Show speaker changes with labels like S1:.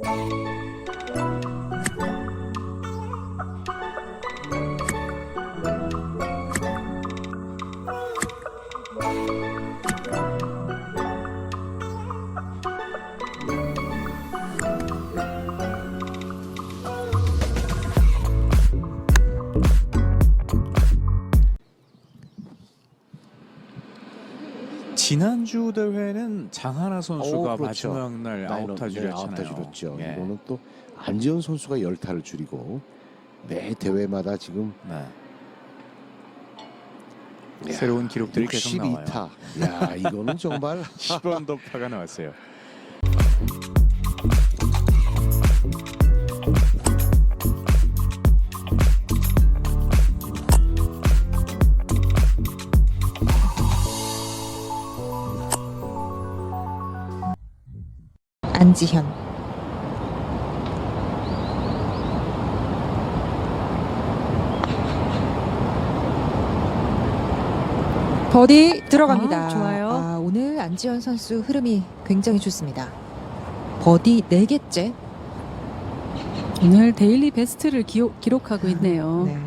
S1: Thank you. 지난주 대회는 장하나 선수가
S2: 오, 그렇죠.
S1: 마지막 날 아웃타 줄였잖아요.
S2: 아웃타 줄였죠.
S1: 예.
S2: 이거는 또 안지현 선수가 열 타를 줄이고 매 대회마다 지금
S1: 네.
S2: 야,
S1: 새로운 기록들이 계속 나와요.
S2: 62타. 야, 이거는 정말
S1: 10원 더파가 나왔어요.
S3: 안지현 버디 들어갑니다.
S4: 아, 좋아요.
S3: 아, 오늘 안지현 선수 흐름이 굉장히 좋습니다. 버디 4개째.
S4: 오늘 데일리 베스트를 기록, 기록하고 있네요.
S3: 네.